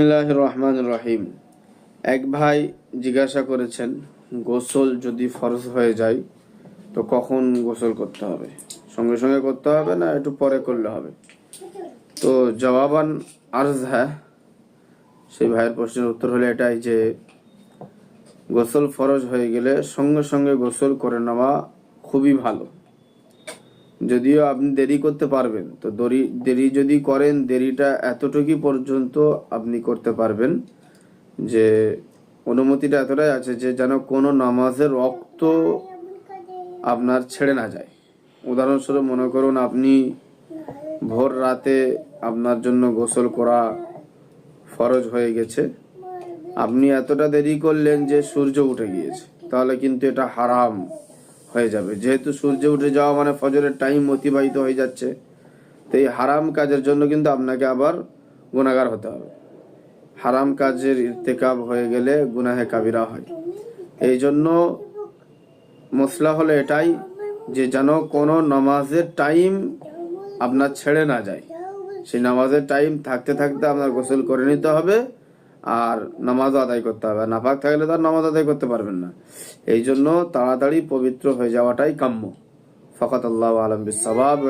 বিসমিল্লাহ রহমান রহিম এক ভাই জিজ্ঞাসা করেছেন, গোসল যদি ফরজ হয়ে যায়, তো কখন গোসল করতে হবে? সঙ্গে সঙ্গে করতে হবে না একটু পরে করলে হবে? তো জবাবান আর্জ হ্যাঁ। সেই ভাইয়ের প্রশ্নের উত্তর হলো এটাই যে, গোসল ফরজ হয়ে গেলে সঙ্গে সঙ্গে গোসল করে নেওয়া খুবই ভালো। যদিও আপনি দেরি করতে পারবেন, তো দেরি দেরি যদি করেন, দেরিটা এতটুকু পর্যন্ত আপনি করতে পারবেন যে অনুমতিটা এতটাই আছে যে যেন কোনো নামাজের রক্ত আপনার ছেড়ে না যায়। উদাহরণস্বরূপ মনে করুন আপনি ভোর রাতে আপনার জন্য গোসল করা ফরজ হয়ে গেছে। আপনি এতটা দেরি করলেন যে সূর্য উঠে গিয়েছে, তাহলে কিন্তু এটা হারাম। হয়ে যাবে। যেহেতু সূর্য উঠে যাওয়া মানে ফজরের টাইম অতিবাহিত হয়ে যাচ্ছে, তো এই হারাম কাজের জন্য কিন্তু আপনাকে আবার গুণাগার হতে হবে। হারাম কাজের ইর্তেকাব হয়ে গেলে গুনাহে কাবিরা হয়। এই জন্য মশলা হলো এটাই যে যেন কোনো নামাজের টাইম আপনার ছেড়ে না যায়। সেই নামাজের টাইম থাকতে থাকতে আপনার গোসল করে নিতে হবে। আর নামাজ আদায় করতে হবে। আর নাপাক থাকলে তার নামাজ আদায় করতে পারবেন না। এই জন্য তাড়াতাড়ি পবিত্র হয়ে যাওয়াটাই কাম্য। ফকাত আল্লাহ আলম বিশ্বাব